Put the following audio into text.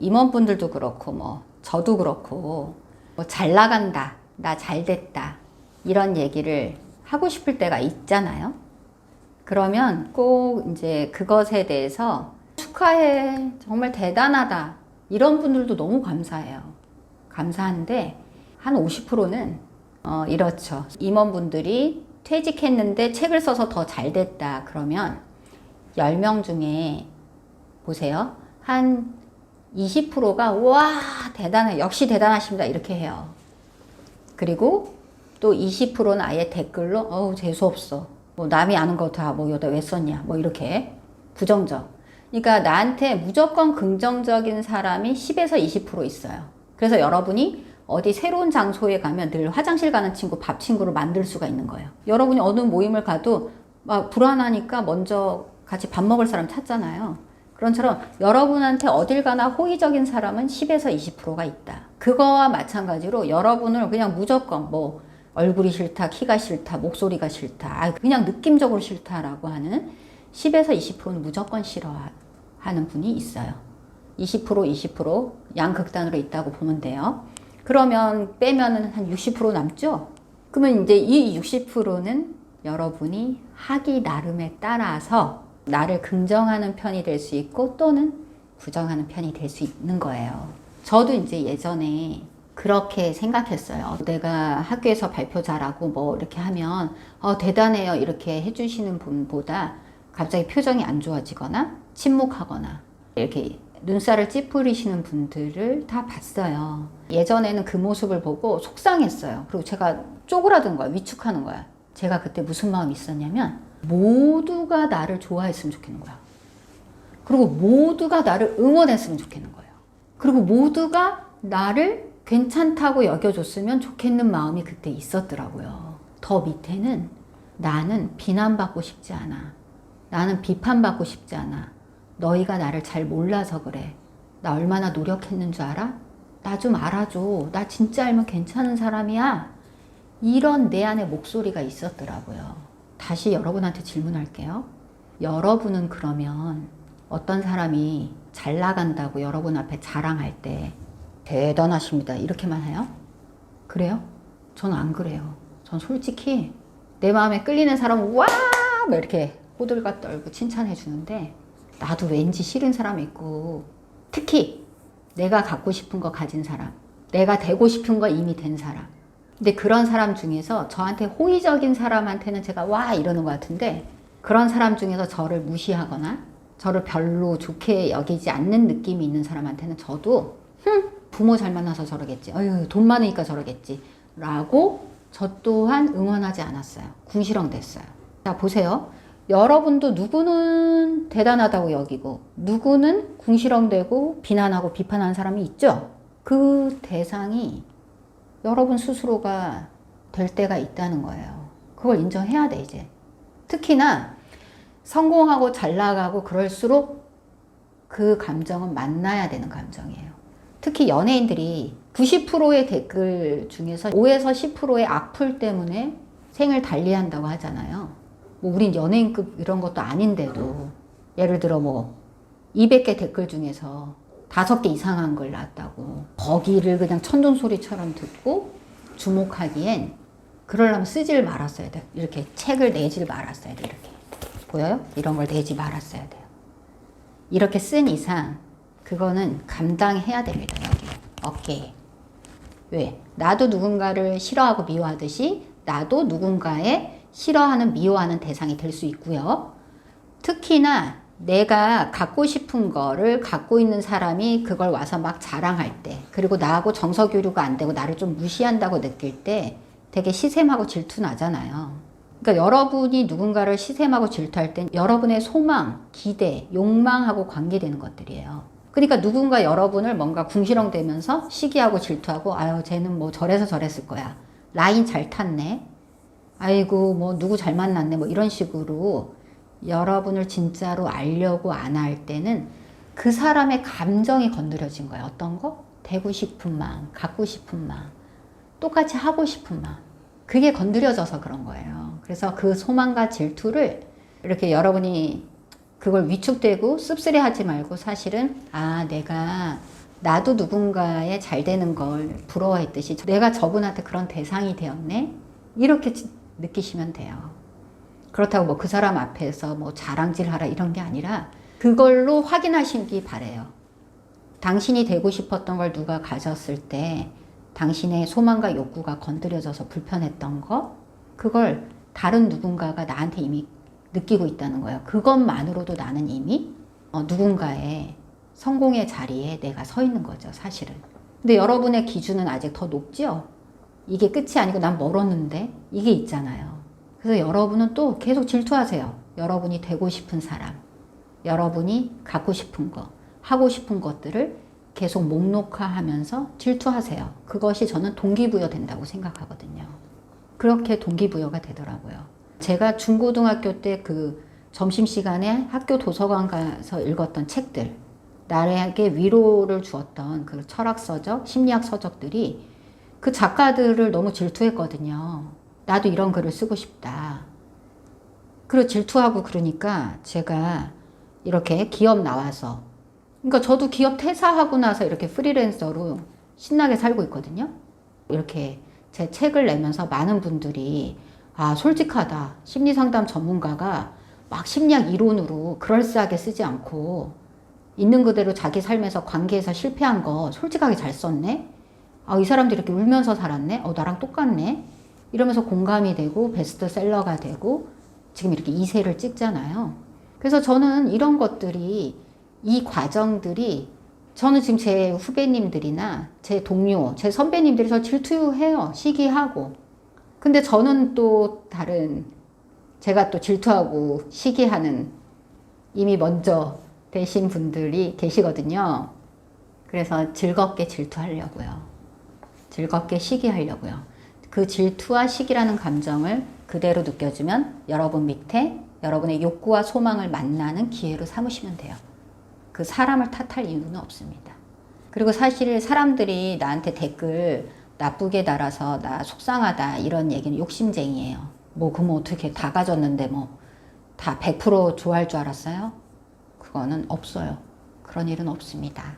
임원분들도 그렇고 뭐 저도 그렇고 뭐 잘 나간다, 나 잘 됐다 이런 얘기를 하고 싶을 때가 있잖아요. 그러면 꼭 이제 그것에 대해서 축하해 정말 대단하다 이런 분들도 너무 감사해요. 감사한데 한 50%는 어, 이렇죠. 임원분들이 퇴직했는데 책을 써서 더 잘 됐다 그러면 10명 중에 보세요. 한 20%가 와 대단해 역시 대단하십니다 이렇게 해요. 그리고 또 20%는 아예 댓글로 어우 재수 없어. 뭐 남이 아는 거 다 뭐 여기다 왜 썼냐 뭐 이렇게 부정적. 그러니까 나한테 무조건 긍정적인 사람이 10에서 20% 있어요. 그래서 여러분이 어디 새로운 장소에 가면 늘 화장실 가는 친구, 밥 친구를 만들 수가 있는 거예요. 여러분이 어느 모임을 가도 막 불안하니까 먼저 같이 밥 먹을 사람 찾잖아요. 그런처럼 여러분한테 어딜 가나 호의적인 사람은 10에서 20%가 있다. 그거와 마찬가지로 여러분을 그냥 무조건 뭐 얼굴이 싫다, 키가 싫다, 목소리가 싫다, 아, 그냥 느낌적으로 싫다라고 하는 10에서 20%는 무조건 싫어하는 분이 있어요. 20% 20% 양극단으로 있다고 보면 돼요. 그러면 빼면은 한 60% 남죠? 그러면 이제 이 60%는 여러분이 하기 나름에 따라서 나를 긍정하는 편이 될 수 있고 또는 부정하는 편이 될 수 있는 거예요. 저도 이제 예전에 그렇게 생각했어요. 내가 학교에서 발표 잘하고 뭐 이렇게 하면 어, 대단해요 이렇게 해주시는 분보다 갑자기 표정이 안 좋아지거나 침묵하거나 이렇게 눈살을 찌푸리시는 분들을 다 봤어요. 예전에는 그 모습을 보고 속상했어요. 그리고 제가 쪼그라든 거야. 위축하는 거야. 제가 그때 무슨 마음이 있었냐면 모두가 나를 좋아했으면 좋겠는 거야. 그리고 모두가 나를 응원했으면 좋겠는 거예요. 그리고 모두가 나를 괜찮다고 여겨줬으면 좋겠는 마음이 그때 있었더라고요. 더 밑에는 나는 비난받고 싶지 않아. 나는 비판받고 싶지 않아. 너희가 나를 잘 몰라서 그래. 나 얼마나 노력했는 줄 알아? 나 좀 알아줘. 나 진짜 알면 괜찮은 사람이야. 이런 내 안에 목소리가 있었더라고요. 다시 여러분한테 질문할게요. 여러분은 그러면 어떤 사람이 잘 나간다고 여러분 앞에 자랑할 때 대단하십니다. 이렇게만 해요? 그래요? 저는 안 그래요. 전 솔직히 내 마음에 끌리는 사람은 와! 막 이렇게 호들갑 떨고 칭찬해 주는데 나도 왠지 싫은 사람 있고 특히 내가 갖고 싶은 거 가진 사람 내가 되고 싶은 거 이미 된 사람 근데 그런 사람 중에서 저한테 호의적인 사람한테는 제가 와 이러는 것 같은데 그런 사람 중에서 저를 무시하거나 저를 별로 좋게 여기지 않는 느낌이 있는 사람한테는 저도 흠 부모 잘 만나서 저러겠지. 어휴 돈 많으니까 저러겠지. 라고 저 또한 응원하지 않았어요. 궁시렁 됐어요. 자 보세요. 여러분도 누구는 대단하다고 여기고 누구는 궁시렁대고 비난하고 비판하는 사람이 있죠. 그 대상이 여러분 스스로가 될 때가 있다는 거예요. 그걸 인정해야 돼 이제. 특히나 성공하고 잘 나가고 그럴수록 그 감정은 만나야 되는 감정이에요. 특히 연예인들이 90%의 댓글 중에서 5에서 10%의 악플 때문에 생을 달리한다고 하잖아요. 뭐 우린 연예인급 이런 것도 아닌데도 예를 들어 뭐 200개 댓글 중에서 다섯 개 이상한 걸 놨다고 거기를 그냥 천둥 소리처럼 듣고 주목하기엔 그러려면 쓰질 말았어야 돼. 이렇게 책을 내질 말았어야 돼. 이렇게 보여요? 이런 걸 내지 말았어야 돼요. 이렇게 쓴 이상 그거는 감당해야 됩니다. 여기 어깨에. 왜? 나도 누군가를 싫어하고 미워하듯이 나도 누군가의 싫어하는, 미워하는 대상이 될 수 있고요. 특히나 내가 갖고 싶은 거를 갖고 있는 사람이 그걸 와서 막 자랑할 때, 그리고 나하고 정서 교류가 안 되고 나를 좀 무시한다고 느낄 때 되게 시샘하고 질투 나잖아요. 그러니까 여러분이 누군가를 시샘하고 질투할 땐 여러분의 소망, 기대, 욕망하고 관계되는 것들이에요. 그러니까 누군가 여러분을 뭔가 궁시렁대면서 시기하고 질투하고 아유 쟤는 뭐 저래서 저랬을 거야. 라인 잘 탔네. 아이고 뭐 누구 잘 만났네 뭐 이런 식으로 여러분을 진짜로 알려고 안 할 때는 그 사람의 감정이 건드려진 거예요. 어떤 거? 되고 싶은 마음, 갖고 싶은 마음, 똑같이 하고 싶은 마음. 그게 건드려져서 그런 거예요. 그래서 그 소망과 질투를 이렇게 여러분이 그걸 위축되고 씁쓸해하지 말고 사실은 아 내가 나도 누군가의 잘 되는 걸 부러워했듯이 내가 저분한테 그런 대상이 되었네? 이렇게 지- 느끼시면 돼요. 그렇다고 뭐 그 사람 앞에서 뭐 자랑질 하라 이런 게 아니라 그걸로 확인하시기 바래요. 당신이 되고 싶었던 걸 누가 가졌을 때 당신의 소망과 욕구가 건드려져서 불편했던 거 그걸 다른 누군가가 나한테 이미 느끼고 있다는 거예요. 그것만으로도 나는 이미 어, 누군가의 성공의 자리에 내가 서 있는 거죠, 사실은. 근데 여러분의 기준은 아직 더 높죠? 이게 끝이 아니고 난 멀었는데 이게 있잖아요. 그래서 여러분은 또 계속 질투하세요. 여러분이 되고 싶은 사람, 여러분이 갖고 싶은 거, 하고 싶은 것들을 계속 목록화하면서 질투하세요. 그것이 저는 동기부여 된다고 생각하거든요. 그렇게 동기부여가 되더라고요. 제가 중고등학교 때 그 점심시간에 학교 도서관 가서 읽었던 책들, 나에게 위로를 주었던 그 철학 서적, 심리학 서적들이 그 작가들을 너무 질투했거든요. 나도 이런 글을 쓰고 싶다. 그리고 질투하고 그러니까 제가 이렇게 기업 나와서 그러니까 저도 기업 퇴사하고 나서 이렇게 프리랜서로 신나게 살고 있거든요. 이렇게 제 책을 내면서 많은 분들이 아, 솔직하다. 심리 상담 전문가가 막 심리학 이론으로 그럴싸하게 쓰지 않고 있는 그대로 자기 삶에서 관계에서 실패한 거 솔직하게 잘 썼네. 아, 이 사람도 이렇게 울면서 살았네. 어, 나랑 똑같네. 이러면서 공감이 되고 베스트셀러가 되고 지금 이렇게 2세를 찍잖아요. 그래서 저는 이런 것들이 이 과정들이 저는 지금 제 후배님들이나 제 동료, 제 선배님들이 저 질투해요. 시기하고. 근데 저는 또 다른 제가 또 질투하고 시기하는 이미 먼저 되신 분들이 계시거든요. 그래서 즐겁게 질투하려고요. 즐겁게 시기하려고요. 그 질투와 시기라는 감정을 그대로 느껴주면 여러분 밑에 여러분의 욕구와 소망을 만나는 기회로 삼으시면 돼요. 그 사람을 탓할 이유는 없습니다. 그리고 사실 사람들이 나한테 댓글 나쁘게 달아서 나 속상하다 이런 얘기는 욕심쟁이에요. 뭐 그럼 어떻게 다 가졌는데 뭐 다 100% 좋아할 줄 알았어요? 그거는 없어요. 그런 일은 없습니다.